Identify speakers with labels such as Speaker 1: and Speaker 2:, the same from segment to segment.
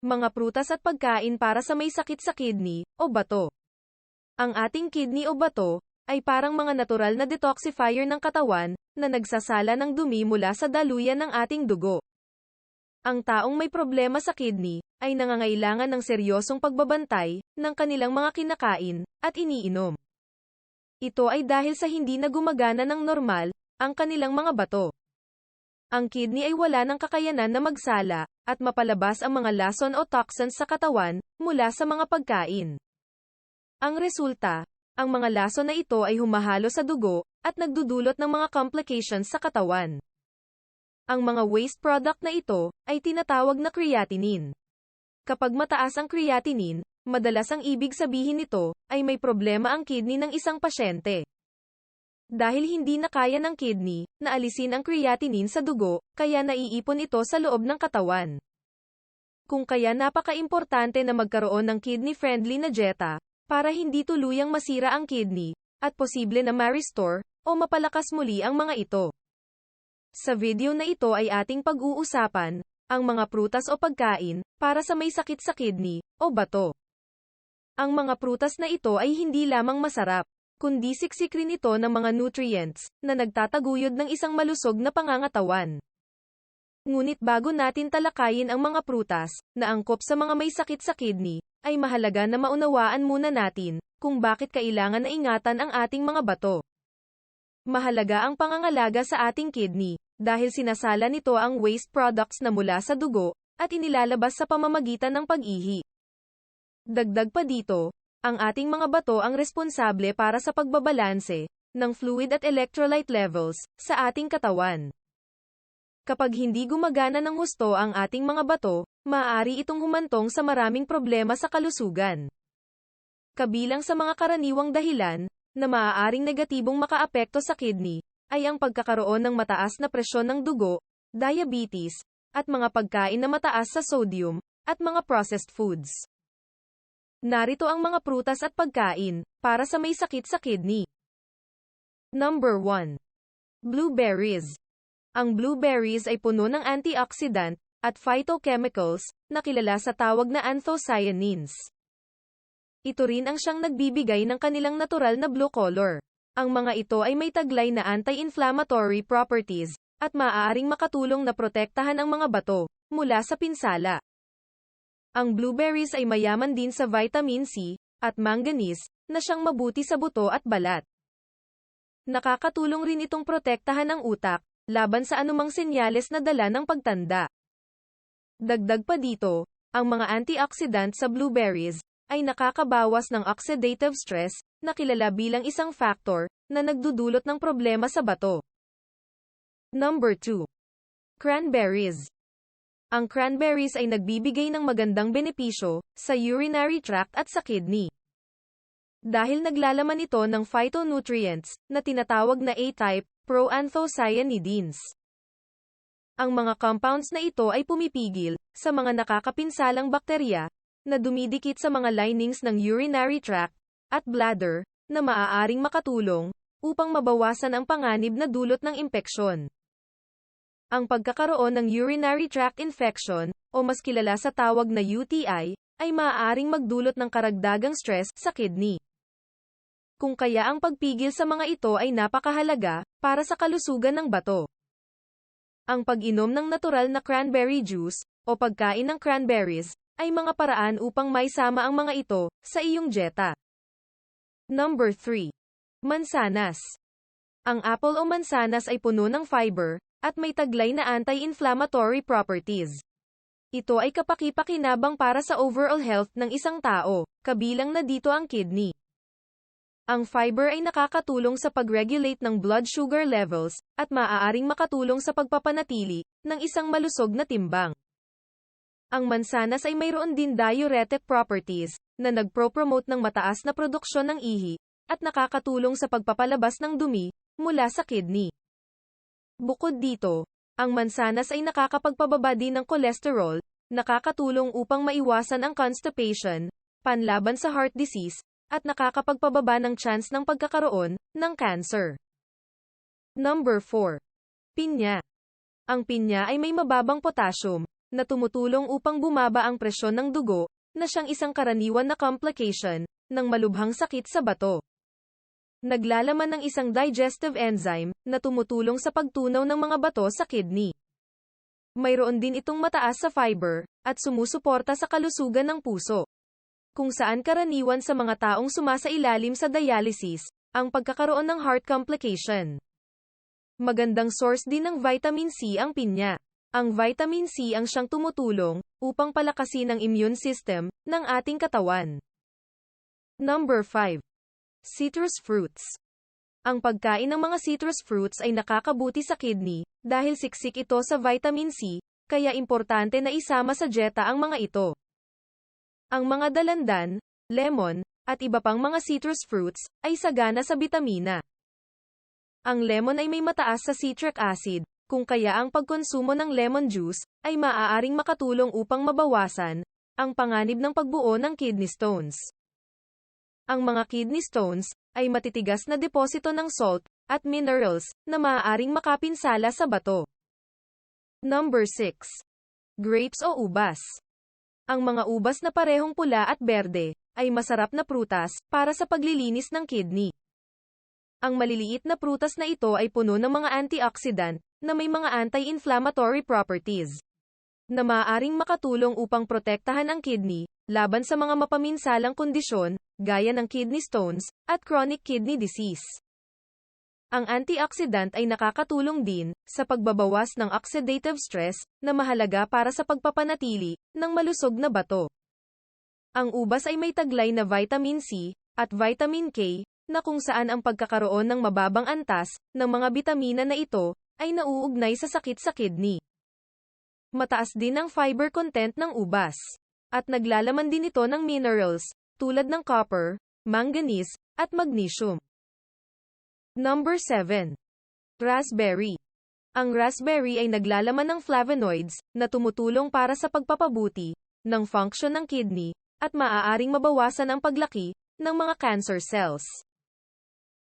Speaker 1: Mga prutas at pagkain para sa may sakit sa kidney o bato. Ang ating kidney o bato ay parang mga natural na detoxifier ng katawan na nagsasala ng dumi mula sa daluyan ng ating dugo. Ang taong may problema sa kidney ay nangangailangan ng seryosong pagbabantay ng kanilang mga kinakain at iniinom. Ito ay dahil sa hindi na gumagana ng normal ang kanilang mga bato. Ang kidney ay wala ng kakayanan na magsala at mapalabas ang mga lason o toxins sa katawan mula sa mga pagkain. Ang resulta, ang mga lason na ito ay humahalo sa dugo at nagdudulot ng mga complications sa katawan. Ang mga waste product na ito ay tinatawag na creatinine. Kapag mataas ang creatinine, madalas ang ibig sabihin nito ay may problema ang kidney ng isang pasyente. Dahil hindi na kaya ng kidney na alisin ang creatinine sa dugo, kaya naiipon ito sa loob ng katawan. Kung kaya napaka-importante na magkaroon ng kidney-friendly na dieta para hindi tuluyang masira ang kidney at posible na ma-restore o mapalakas muli ang mga ito. Sa video na ito ay ating pag-uusapan ang mga prutas o pagkain para sa may sakit sa kidney o bato. Ang mga prutas na ito ay hindi lamang masarap, kundi siksik rin ito ng mga nutrients na nagtataguyod ng isang malusog na pangangatawan. Ngunit bago natin talakayin ang mga prutas na angkop sa mga may sakit sa kidney, ay mahalaga na maunawaan muna natin kung bakit kailangan na ingatan ang ating mga bato. Mahalaga ang pangangalaga sa ating kidney dahil sinasala nito ang waste products na mula sa dugo at inilalabas sa pamamagitan ng pag-ihi. Dagdag pa dito, ang ating mga bato ang responsable para sa pagbabalanse ng fluid at electrolyte levels sa ating katawan. Kapag hindi gumagana ng husto ang ating mga bato, maaari itong humantong sa maraming problema sa kalusugan. Kabilang sa mga karaniwang dahilan na maaaring negatibong makaapekto sa kidney ay ang pagkakaroon ng mataas na presyon ng dugo, diabetes, at mga pagkain na mataas sa sodium, at mga processed foods. Narito ang mga prutas at pagkain para sa may sakit sa kidney. Number 1. Blueberries. Ang blueberries ay puno ng antioxidant at phytochemicals na kilala sa tawag na anthocyanins. Ito rin ang siyang nagbibigay ng kanilang natural na blue color. Ang mga ito ay may taglay na anti-inflammatory properties at maaaring makatulong na protektahan ang mga bato mula sa pinsala. Ang blueberries ay mayaman din sa vitamin C at manganese na siyang mabuti sa buto at balat. Nakakatulong rin itong protektahan ang utak laban sa anumang senyales na dala ng pagtanda. Dagdag pa dito, ang mga antioxidant sa blueberries ay nakakabawas ng oxidative stress na kilala bilang isang factor na nagdudulot ng problema sa bato. Number 2. Cranberries. Ang cranberries ay nagbibigay ng magandang benepisyo sa urinary tract at sa kidney. Dahil naglalaman ito ng phytonutrients na tinatawag na A-type proanthocyanidins. Ang mga compounds na ito ay pumipigil sa mga nakakapinsalang bakterya na dumidikit sa mga linings ng urinary tract at bladder na maaaring makatulong upang mabawasan ang panganib na dulot ng impeksyon. Ang pagkakaroon ng urinary tract infection, o mas kilala sa tawag na UTI, ay maaaring magdulot ng karagdagang stress sa kidney. Kung kaya ang pagpigil sa mga ito ay napakahalaga para sa kalusugan ng bato. Ang pag-inom ng natural na cranberry juice, o pagkain ng cranberries, ay mga paraan upang maisama ang mga ito sa iyong dieta. Number 3. Mansanas. Ang apple o mansanas ay puno ng fiber, at may taglay na anti-inflammatory properties. Ito ay kapaki-pakinabang para sa overall health ng isang tao, kabilang na dito ang kidney. Ang fiber ay nakakatulong sa pag-regulate ng blood sugar levels, at maaaring makatulong sa pagpapanatili ng isang malusog na timbang. Ang mansanas ay mayroon din diuretic properties, na nagpro-promote ng mataas na produksyon ng ihi, at nakakatulong sa pagpapalabas ng dumi, mula sa kidney. Bukod dito, ang mansanas ay nakakapagpababa din ng kolesterol, nakakatulong upang maiwasan ang constipation, panlaban sa heart disease, at nakakapagpababa ng chance ng pagkakaroon ng cancer. Number 4. Pinya. Ang pinya ay may mababang potassium na tumutulong upang bumaba ang presyon ng dugo, na siyang isang karaniwan na complication ng malubhang sakit sa bato. Naglalaman ng isang digestive enzyme na tumutulong sa pagtunaw ng mga bato sa kidney. Mayroon din itong mataas sa fiber at sumusuporta sa kalusugan ng puso. Kung saan karaniwan sa mga taong sumasailalim sa dialysis, ang pagkakaroon ng heart complication. Magandang source din ng vitamin C ang pinya. Ang vitamin C ang siyang tumutulong upang palakasin ang immune system ng ating katawan. Number 5. Citrus fruits. Ang pagkain ng mga citrus fruits ay nakakabuti sa kidney dahil siksik ito sa vitamin C, kaya importante na isama sa dieta ang mga ito. Ang mga dalandan, lemon, at iba pang mga citrus fruits ay sagana sa bitamina. Ang lemon ay may mataas sa citric acid, kung kaya ang pagkonsumo ng lemon juice ay maaaring makatulong upang mabawasan ang panganib ng pagbuo ng kidney stones. Ang mga kidney stones ay matitigas na deposito ng salt at minerals na maaaring makapinsala sa bato. Number 6. Grapes o ubas. Ang mga ubas na parehong pula at berde ay masarap na prutas para sa paglilinis ng kidney. Ang maliliit na prutas na ito ay puno ng mga antioxidant na may mga anti-inflammatory properties na maaaring makatulong upang protektahan ang kidney laban sa mga mapaminsalang kondisyon gaya ng kidney stones at chronic kidney disease. Ang antioxidant ay nakakatulong din sa pagbabawas ng oxidative stress na mahalaga para sa pagpapanatili ng malusog na bato. Ang ubas ay may taglay na vitamin C at vitamin K na kung saan ang pagkakaroon ng mababang antas ng mga bitamina na ito ay nauugnay sa sakit sa kidney. Mataas din ang fiber content ng ubas. At naglalaman din ito ng minerals, tulad ng copper, manganese, at magnesium. Number 7. Raspberry. Ang raspberry ay naglalaman ng flavonoids na tumutulong para sa pagpapabuti ng function ng kidney at maaaring mabawasan ang paglaki ng mga cancer cells.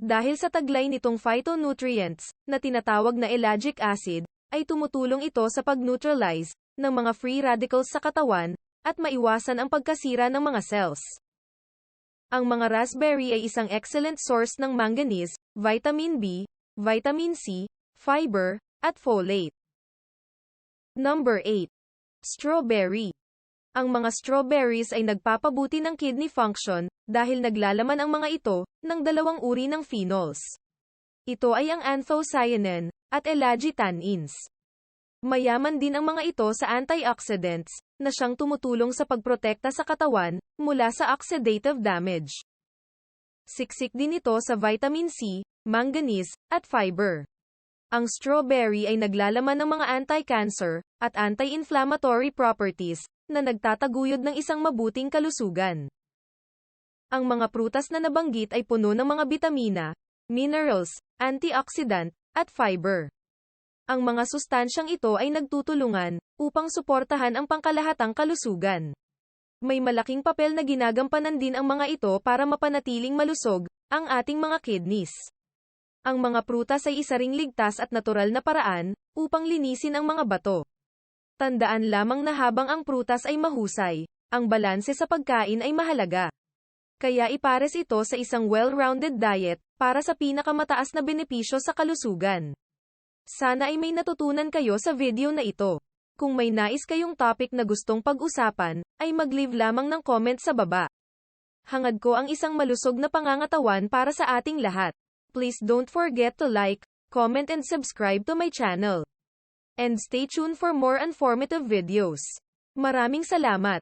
Speaker 1: Dahil sa taglay nitong phytonutrients, na tinatawag na ellagic acid, ay tumutulong ito sa pag-neutralize ng mga free radicals sa katawan, at maiwasan ang pagkasira ng mga cells. Ang mga raspberry ay isang excellent source ng manganese, vitamin B, vitamin C, fiber, at folate. Number 8. Strawberry. Ang mga strawberries ay nagpapabuti ng kidney function dahil naglalaman ang mga ito ng dalawang uri ng phenols. Ito ay ang anthocyanin at elagitannins. Mayaman din ang mga ito sa antioxidants na siyang tumutulong sa pagprotekta sa katawan mula sa oxidative damage. Siksik din ito sa vitamin C, manganese, at fiber. Ang strawberry ay naglalaman ng mga anti-cancer at anti-inflammatory properties na nagtataguyod ng isang mabuting kalusugan. Ang mga prutas na nabanggit ay puno ng mga bitamina, minerals, antioxidant, at fiber. Ang mga sustansyang ito ay nagtutulungan upang suportahan ang pangkalahatang kalusugan. May malaking papel na ginagampanan din ang mga ito para mapanatiling malusog ang ating mga kidneys. Ang mga prutas ay isa ring ligtas at natural na paraan upang linisin ang mga bato. Tandaan lamang na habang ang prutas ay mahusay, ang balanse sa pagkain ay mahalaga. Kaya ipares ito sa isang well-rounded diet para sa pinakamataas na benepisyo sa kalusugan. Sana ay may natutunan kayo sa video na ito. Kung may nais kayong topic na gustong pag-usapan, ay mag-leave lamang ng comment sa baba. Hangad ko ang isang malusog na pangangatawan para sa ating lahat. Please don't forget to like, comment and subscribe to my channel. And stay tuned for more informative videos. Maraming salamat!